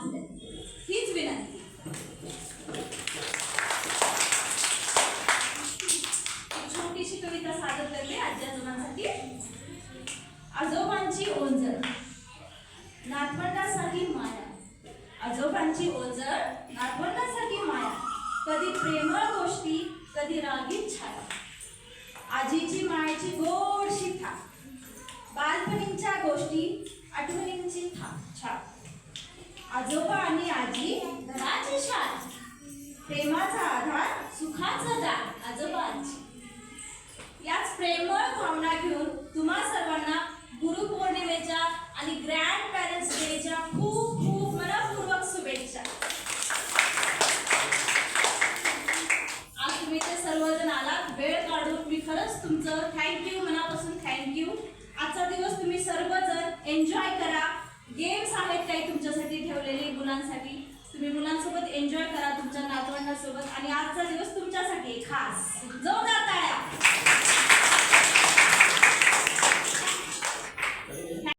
आज हीच विनंती. छोटीशी कविता सादर करते आजी आजोबांसाठी आजोबांची ओंजळ नातवंडासाठी माया. आजोबांची ओंजळ नातवंडासाठी माया. कधी प्रेमळ गोष्टी कधी रागीत छाया. आजीची मायाची गोडशी थाप. बालपणींच्या गोष्टी आठवणींची था छा आजोबा आणि आजी घराची शाळा प्रेमाचा आधार सुखाचा दार आजोबा आजी याच प्रेमळ भावना घेऊन तुम्हा सर्वांना गुरुपौर्णिमेच्या आणि ग्रँड पॅरेंट्स डेच्या खूप खूप मनपूर्वक शुभेच्छा. आज तुम्ही ते सर्वजण आलात वेळ काढून मी खरंच तुमचं थँक्यू मनापासून थँक्यू आजचा दिवस तुम्ही सर्वजण एन्जॉय मुलांसाठी. तुम्ही मुलांसोबत एन्जॉय करा तुमच्या नातवंडासोबत. आणि आजचा दिवस तुमच्यासाठी खास. जोरदार